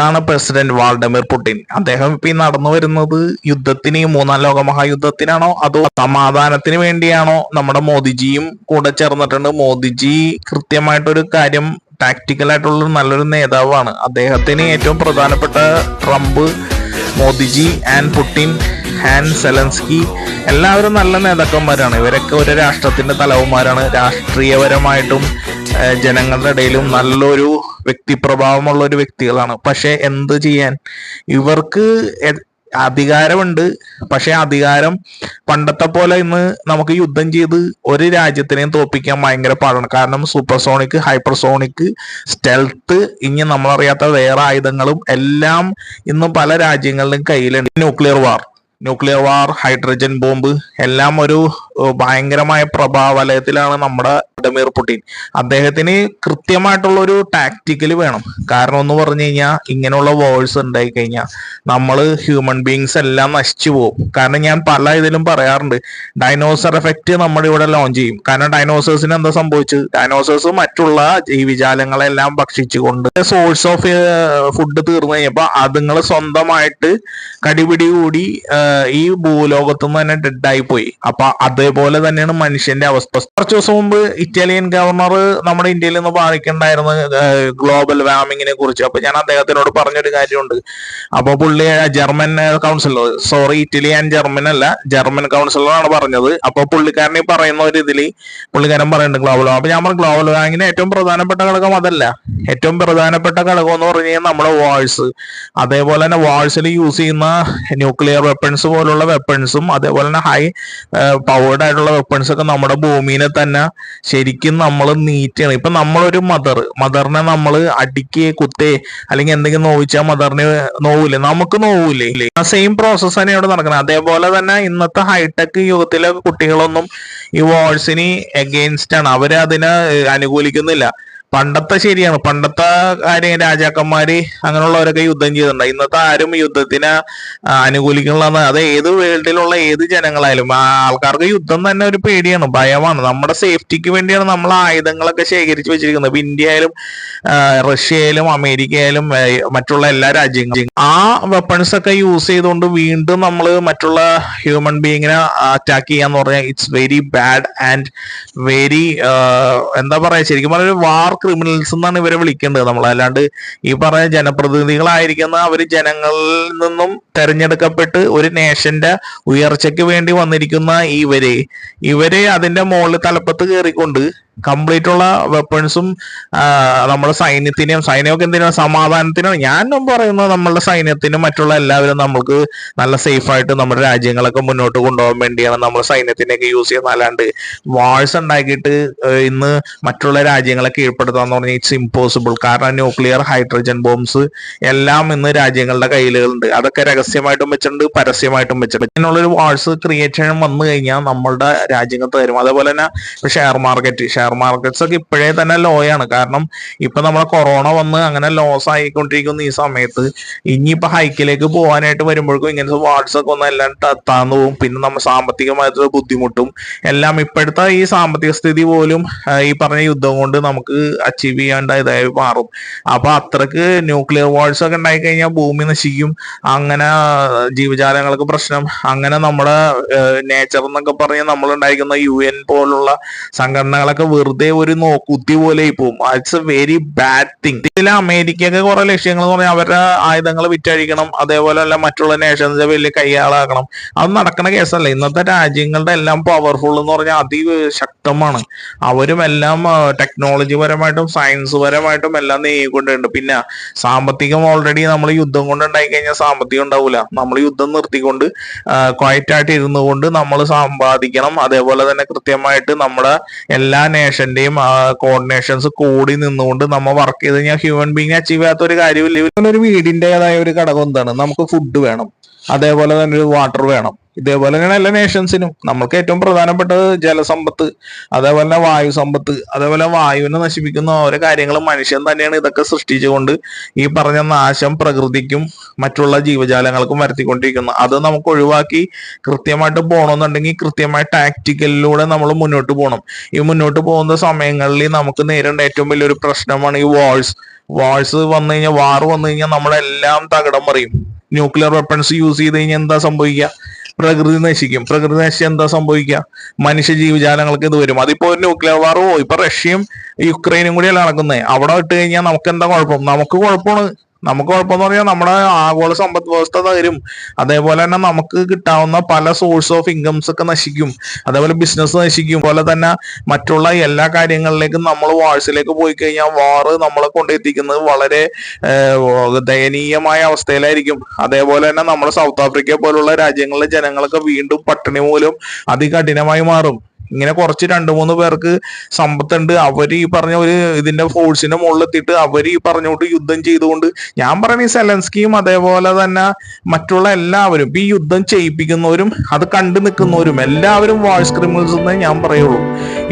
ഇതാണ് president വാൾഡമിർ Putin. അദ്ദേഹം ഇപ്പൊ ഈ നടന്നു വരുന്നത് യുദ്ധത്തിന് മൂന്നാം ലോക മഹായുദ്ധത്തിനാണോ? അതോ സമാധാനത്തിന് വേണ്ടിയാണോ? നമ്മുടെ മോദിജിയും കൂടെ ചേർന്നിട്ടുണ്ട്. മോദിജി കൃത്യമായിട്ടൊരു കാര്യം ടാക്ടിക്കൽ ആയിട്ടുള്ള നല്ലൊരു നേതാവാണ്. അദ്ദേഹത്തിന് ഏറ്റവും പ്രധാനപ്പെട്ട ട്രംപ് മോദിജി ആൻഡ് പുടിൻ ഹാൻ സെലൻസ്കി എല്ലാവരും നല്ല നേതാക്കന്മാരാണ്. ഇവരൊക്കെ ഒരു രാഷ്ട്രത്തിന്റെ തലവന്മാരാണ്. രാഷ്ട്രീയപരമായിട്ടും ജനങ്ങളുടെ ഇടയിലും നല്ലൊരു വ്യക്തിപ്രഭാവമുള്ള ഒരു വ്യക്തികളാണ്. പക്ഷെ എന്ത് ചെയ്യാൻ? ഇവർക്ക് അധികാരമുണ്ട്. പക്ഷെ അധികാരം പണ്ടത്തെ പോലെ ഇന്ന് നമുക്ക് യുദ്ധം ചെയ്ത് ഒരു രാജ്യത്തിനെയും തോപ്പിക്കാൻ ഭയങ്കര പാടാണ്. കാരണം സൂപ്പർസോണിക് ഹൈപ്പർസോണിക് സ്റ്റെൽത്ത് ഇനി നമ്മളറിയാത്ത വേറെ ആയുധങ്ങളും എല്ലാം ഇന്ന് പല രാജ്യങ്ങളിലും കയ്യിലുണ്ട്. Nuclear war nuclear war hydrogen bomb എല്ലാം ഒരു ഭയങ്കരമായ പ്രഭാവലയത്തിലാണ് നമ്മുടെ വ്ളാഡിമിർ പുടിൻ. അദ്ദേഹത്തിന് കൃത്യമായിട്ടുള്ള ഒരു ടാക്ടിക്കൽ വേണം. കാരണം എന്ന് പറഞ്ഞു കഴിഞ്ഞാൽ ഇങ്ങനെയുള്ള വേഴ്സ് ഉണ്ടായി കഴിഞ്ഞാൽ നമ്മൾ ഹ്യൂമൻ ബീങ്സ് എല്ലാം നശിച്ചു പോകും കാരണം ഞാൻ പല ഇതിലും പറയാറുണ്ട് ഡൈനോസർ എഫക്റ്റ് നമ്മുടെ ഇവിടെ ലോഞ്ച് ചെയ്യും. കാരണം ഡൈനോസേഴ്സിന് എന്താ സംഭവിച്ചു? ഡൈനോസേഴ്സ് മറ്റുള്ള ജീവിജാലങ്ങളെല്ലാം ഭക്ഷിച്ചുകൊണ്ട് സോഴ്സ് ഓഫ് ഫുഡ് തീർന്നു കഴിഞ്ഞപ്പോൾ അതുങ്ങൾ സ്വന്തമായിട്ട് കടിപിടി കൂടി ഈ ഭൂലോകത്തു നിന്ന് തന്നെ ഡെഡായി പോയി അപ്പൊ അതേപോലെ തന്നെയാണ് മനുഷ്യന്റെ അവസ്ഥ. കുറച്ചു ദിവസം മുമ്പ് ഇറ്റാലിയൻ ഗവർണർ നമ്മുടെ ഇന്ത്യയിൽ നിന്ന് പാലിക്കണ്ടായിരുന്നു ഗ്ലോബൽ വാർമിങ്ങിനെ കുറിച്ച്. അപ്പൊ ഞാൻ അദ്ദേഹത്തിനോട് പറഞ്ഞൊരു കാര്യമുണ്ട്. അപ്പൊ പുള്ളി German chancellor sorry Italy and German അല്ല ജർമ്മൻ കൗൺസിലറാണ് പറഞ്ഞത്. അപ്പൊ പുള്ളിക്കാരൻ ഈ പറയുന്ന ഒരു ഇതിൽ പുള്ളിക്കാരൻ പറയുന്നുണ്ട് ഗ്ലോബൽ അപ്പൊ ഞാൻ പറഞ്ഞു ഗ്ലോബൽ വാർമിങ്ങിന് ഏറ്റവും പ്രധാനപ്പെട്ട ഘടകം അതല്ല. ഏറ്റവും പ്രധാനപ്പെട്ട ഘടകം എന്ന് പറഞ്ഞു കഴിഞ്ഞാൽ നമ്മുടെ വാഴ്സ് അതേപോലെ തന്നെ വാഴ്സിൽ യൂസ് ചെയ്യുന്ന ന്യൂക്ലിയർ വെപ്പൺസ് പോലുള്ള വെപ്പൺസും അതേപോലെ തന്നെ ഹൈ പവേർഡ് ആയിട്ടുള്ള വെപ്പൺസ് ഒക്കെ നമ്മുടെ ഭൂമിനെ തന്നെ ശരിക്കും നമ്മൾ നീറ്റാണ്. ഇപ്പൊ നമ്മളൊരു മദർ മദറിനെ നമ്മൾ അടിക്ക് കുത്തേ അല്ലെങ്കിൽ എന്തെങ്കിലും നോവിച്ചാൽ മദറിനെ നോവില്ലേ നമുക്ക് നോവൂലേ? ആ സെയിം പ്രോസസ് തന്നെ ഇവിടെ നടക്കുന്നത് അതേപോലെ തന്നെ ഇന്നത്തെ ഹൈടെക് യുഗത്തിലെ കുട്ടികളൊന്നും ഈ വാൾസിന് എഗെയിൻസ്റ്റ് ആണ്. അവർ അതിനെ അനുകൂലിക്കുന്നില്ല. പണ്ടത്തെ ശരിയാണ്. പണ്ടത്തെ കാര്യം രാജാക്കന്മാര് അങ്ങനെയുള്ളവരൊക്കെ യുദ്ധം ചെയ്തിട്ടുണ്ട്. ഇന്നത്തെ ആരും യുദ്ധത്തിനെ അനുകൂലിക്കുന്നില്ല അത് ഏത് വേൾഡിലുള്ള ഏത് ജനങ്ങളായാലും ആൾക്കാർക്ക് യുദ്ധം തന്നെ ഒരു പേടിയാണ് ഭയമാണ്. നമ്മുടെ സേഫ്റ്റിക്ക് വേണ്ടിയാണ് നമ്മൾ ആയുധങ്ങളൊക്കെ ശേഖരിച്ചു വെച്ചിരിക്കുന്നത്. ഇപ്പൊ ഇന്ത്യ ആയാലും റഷ്യ അമേരിക്ക മറ്റുള്ള എല്ലാ രാജ്യങ്ങളും. ആ വെപ്പൺസ് ഒക്കെ യൂസ് ചെയ്തുകൊണ്ട് വീണ്ടും നമ്മൾ മറ്റുള്ള ഹ്യൂമൻ ബീങ്ങിനെ അറ്റാക്ക് ചെയ്യാന്ന് പറഞ്ഞാൽ it's very bad and very എന്താ പറയാ? ശരിക്കും പറഞ്ഞ വാർ ക്രിമിനൽസ് എന്നാണ് ഇവരെ വിളിക്കേണ്ടത്. നമ്മൾ അല്ലാണ്ട് ഈ പറഞ്ഞ ജനപ്രതിനിധികളായിരിക്കുന്ന അവർ ജനങ്ങളിൽ നിന്നും തെരഞ്ഞെടുക്കപ്പെട്ട് ഒരു നേഷന്റെ ഉയർച്ചയ്ക്ക് വേണ്ടി വന്നിരിക്കുന്ന ഇവരെ ഇവരെ അതിന്റെ മുകളിൽ തലപ്പത്ത് കയറിക്കൊണ്ട് കംപ്ലീറ്റ് ഉള്ള വെപ്പൺസും നമ്മുടെ സൈന്യത്തിനും സൈന്യമൊക്കെ എന്തിനാണ് സമാധാനത്തിനാണ്. ഞാൻ പറയുന്നത് നമ്മളുടെ സൈന്യത്തിനും മറ്റുള്ള എല്ലാവരും നമ്മൾക്ക് നല്ല സേഫ് ആയിട്ട് നമ്മുടെ രാജ്യങ്ങളൊക്കെ മുന്നോട്ട് കൊണ്ടുപോകാൻ വേണ്ടിയാണ് നമ്മൾ സൈന്യത്തിനെയൊക്കെ യൂസ് ചെയ്യുന്നത്. അല്ലാണ്ട് വാഴ്സ് ഉണ്ടാക്കിയിട്ട് ഇന്ന് മറ്റുള്ള രാജ്യങ്ങളെ കീഴ്പ്പെടുത്താന്ന് പറഞ്ഞാൽ ഇറ്റ്സ് ഇമ്പോസിബിൾ കാരണം ന്യൂക്ലിയർ ഹൈഡ്രജൻ ബോംബ്സ് എല്ലാം ഇന്ന് രാജ്യങ്ങളുടെ കയ്യിലുണ്ട് അതൊക്കെ രഹസ്യമായിട്ടും വെച്ചിട്ടുണ്ട് പരസ്യമായിട്ടും വെച്ചിട്ടുണ്ട്. ഇങ്ങനെയുള്ളൊരു വാഴ്സ് ക്രിയേഷൻ വന്നു കഴിഞ്ഞാൽ നമ്മളുടെ രാജ്യങ്ങൾ തരും അതേപോലെ തന്നെ ഷെയർ മാർക്കറ്റ് ഷെയർ മാർക്കറ്റ്സ് ഒക്കെ ഇപ്പോഴേ തന്നെ ലോ ആണ്. കാരണം ഇപ്പൊ നമ്മളെ കൊറോണ വന്ന് അങ്ങനെ ലോസ് ആയിക്കൊണ്ടിരിക്കുന്ന ഈ സമയത്ത് ഇനിയിപ്പോ ഹൈക്കിലേക്ക് പോകാനായിട്ട് വരുമ്പോഴേക്കും ഇങ്ങനത്തെ വാർഡ്സ് ഒക്കെ ഒന്ന് എല്ലാം താന്നു പോകും പിന്നെ നമ്മൾ സാമ്പത്തികമായിട്ടുള്ള ബുദ്ധിമുട്ടും എല്ലാം ഇപ്പോഴത്തെ ഈ സാമ്പത്തിക സ്ഥിതി പോലും ഈ പറഞ്ഞ യുദ്ധം കൊണ്ട് നമുക്ക് അച്ചീവ് ചെയ്യാണ്ടായതായി മാറും. അപ്പൊ അത്രയ്ക്ക് ന്യൂക്ലിയർ വാർഡ്സ് ഒക്കെ ഉണ്ടായി കഴിഞ്ഞാൽ ഭൂമി നശിക്കും. അങ്ങനെ ജീവജാലങ്ങൾക്ക് പ്രശ്നം. അങ്ങനെ നമ്മുടെ നേച്ചർ എന്നൊക്കെ പറഞ്ഞ് നമ്മൾ ഉണ്ടായിരിക്കുന്ന യു എൻ പോലുള്ള സംഘടനകളൊക്കെ വെറുതെ ഒരു നോക്കുത്തി പോലെ പോകും it's a very bad thing ഇതിൽ അമേരിക്കയൊക്കെ കുറെ ലക്ഷ്യങ്ങൾ എന്ന് പറഞ്ഞാൽ അവരുടെ ആയുധങ്ങൾ വിറ്റഴിക്കണം അതേപോലെ അല്ല മറ്റുള്ള നേഷൻസ് വലിയ കൈയാളാക്കണം. അത് നടക്കുന്ന കേസല്ല. ഇന്നത്തെ രാജ്യങ്ങളുടെ എല്ലാം പവർഫുൾ എന്ന് പറഞ്ഞാൽ അതിശക്തമാണ്. അവരും എല്ലാം ടെക്നോളജി പരമായിട്ടും സയൻസ് പരമായിട്ടും എല്ലാം നീങ്ങിക്കൊണ്ടുണ്ട് പിന്നെ സാമ്പത്തികം ഓൾറെഡി നമ്മൾ യുദ്ധം കൊണ്ട് ഉണ്ടായി കഴിഞ്ഞാൽ സാമ്പത്തികം ഉണ്ടാവില്ല നമ്മൾ യുദ്ധം നിർത്തിക്കൊണ്ട് ക്വയറ്റ് ആയിട്ട് ഇരുന്നു കൊണ്ട് നമ്മൾ സമ്പാദിക്കണം. അതേപോലെ തന്നെ കൃത്യമായിട്ട് നമ്മുടെ എല്ലാ കോർഡിനേഷന്റെയും കോർഡിനേഷൻസ് കൂടി നിന്നുകൊണ്ട് നമ്മൾ വർക്ക് ചെയ്ത് കഴിഞ്ഞാൽ ഹ്യൂമൻ ബീങ് അച്ചീവ് ചെയ്യാത്ത ഒരു കാര്യമില്ല. ഒരു വീടിന്റേതായ ഒരു ഘടകം എന്താണ്? നമുക്ക് ഫുഡ് വേണം. അതേപോലെ തന്നെ ഒരു വാട്ടർ വേണം. ഇതേപോലെ തന്നെയാണ് എല്ലാ നേഷൻസിനും നമ്മൾക്ക് ഏറ്റവും പ്രധാനപ്പെട്ടത് ജലസമ്പത്ത് അതേപോലെ തന്നെ വായു സമ്പത്ത് അതേപോലെ വായുവിനെ നശിപ്പിക്കുന്ന ഓരോ കാര്യങ്ങളും മനുഷ്യൻ തന്നെയാണ് ഇതൊക്കെ സൃഷ്ടിച്ചുകൊണ്ട് ഈ പറഞ്ഞ നാശം പ്രകൃതിക്കും മറ്റുള്ള ജീവജാലങ്ങൾക്കും വരുത്തിക്കൊണ്ടിരിക്കുന്നത്. അത് നമുക്ക് ഒഴിവാക്കി കൃത്യമായിട്ട് പോകണമെന്നുണ്ടെങ്കിൽ കൃത്യമായ ടാക്ടിക്കലിലൂടെ നമ്മൾ മുന്നോട്ട് പോകണം ഈ മുന്നോട്ട് പോകുന്ന സമയങ്ങളിൽ നമുക്ക് നേരിടേണ്ട ഏറ്റവും വലിയൊരു പ്രശ്നമാണ് ഈ വാൾസ് വാൾസ് വന്നു കഴിഞ്ഞാൽ വാർ വന്നു കഴിഞ്ഞാൽ നമ്മളെല്ലാം തകിടം മറിയും. ന്യൂക്ലിയർ വെപ്പൺസ് യൂസ് ചെയ്ത് കഴിഞ്ഞാൽ എന്താ സംഭവിക്കുക? പ്രകൃതി നശിക്കും. പ്രകൃതി നശിച്ച് എന്താ സംഭവിക്കുക മനുഷ്യ ജീവജാലങ്ങൾക്ക് ഇത് വരും. അതിപ്പോ ഒരു ന്യൂക്ലിയർ വാറോ ഇപ്പൊ റഷ്യയും യുക്രൈനും കൂടിയല്ല നടക്കുന്നത് അവിടെ ഇട്ട് കഴിഞ്ഞാൽ നമുക്ക് എന്താ കുഴപ്പം? നമുക്ക് കുഴപ്പമാണ്. നമുക്ക് കുഴപ്പമെന്ന് പറഞ്ഞാൽ നമ്മുടെ ആഗോള സമ്പദ് വ്യവസ്ഥ തകരും. അതേപോലെ തന്നെ നമുക്ക് കിട്ടാവുന്ന പല സോഴ്സ് ഓഫ് ഇൻകംസ് ഒക്കെ നശിക്കും. അതേപോലെ ബിസിനസ് നശിക്കും. പോലെ തന്നെ മറ്റുള്ള എല്ലാ കാര്യങ്ങളിലേക്കും നമ്മൾ വാഴ്സിലേക്ക് പോയി കഴിഞ്ഞാൽ വാറ് നമ്മളെ കൊണ്ടെത്തിക്കുന്നത് വളരെ ദയനീയമായ അവസ്ഥയിലായിരിക്കും. അതേപോലെ തന്നെ നമ്മുടെ സൗത്ത് ആഫ്രിക്ക പോലുള്ള രാജ്യങ്ങളിലെ ജനങ്ങളൊക്കെ വീണ്ടും പട്ടിണി മൂലം അതികഠിനമായി മാറും. ഇങ്ങനെ കുറച്ച് രണ്ട് മൂന്ന് പേർക്ക് സമ്പത്തുണ്ട്. അവർ ഈ പറഞ്ഞ ഒരു ഇതിന്റെ ഫോഴ്സിന്റെ മുകളിലെത്തിയിട്ട് അവർ ഈ പറഞ്ഞുകൊണ്ട് യുദ്ധം ചെയ്തുകൊണ്ട് ഞാൻ പറയുന്ന ഈ സെലൻസ്കിയും അതേപോലെ തന്നെ മറ്റുള്ള എല്ലാവരും ഈ യുദ്ധം ചെയ്യിപ്പിക്കുന്നവരും അത് കണ്ടു നിൽക്കുന്നവരും എല്ലാവരും വാഴ്സ് ക്രിമിനൽസ് എന്നേ ഞാൻ പറയുള്ളൂ.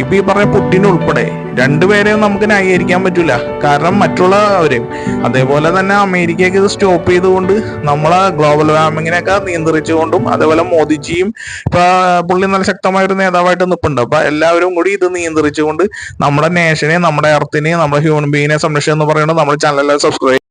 ഇപ്പൊ ഈ പറഞ്ഞ പുട്ടിൻ ഉൾപ്പെടെ രണ്ടുപേരെയും നമുക്ക് ന്യായീകരിക്കാൻ പറ്റൂല. കാരണം മറ്റുള്ളവരെയും. അതേപോലെ തന്നെ അമേരിക്കയ്ക്ക് ഇത് സ്റ്റോപ്പ് ചെയ്തുകൊണ്ട് നമ്മളെ ഗ്ലോബൽ വാർമിങ്ങിനെയൊക്കെ നിയന്ത്രിച്ചുകൊണ്ടും അതേപോലെ മോദിജിയും ഇപ്പൊ പുള്ളി നല്ല ശക്തമായ ഒരു നേതാവായിട്ട് നിൽപ്പുണ്ട് അപ്പൊ എല്ലാവരും കൂടി ഇത് നിയന്ത്രിച്ചുകൊണ്ട് നമ്മുടെ നേഷനെ നമ്മുടെ എർത്തിനെ നമ്മുടെ ഹ്യൂമൻ ബീങ്ങിനെ സംരക്ഷിക്കുക എന്ന് പറയുന്നത് നമ്മുടെ ചാനലിൽ സബ്സ്ക്രൈബ്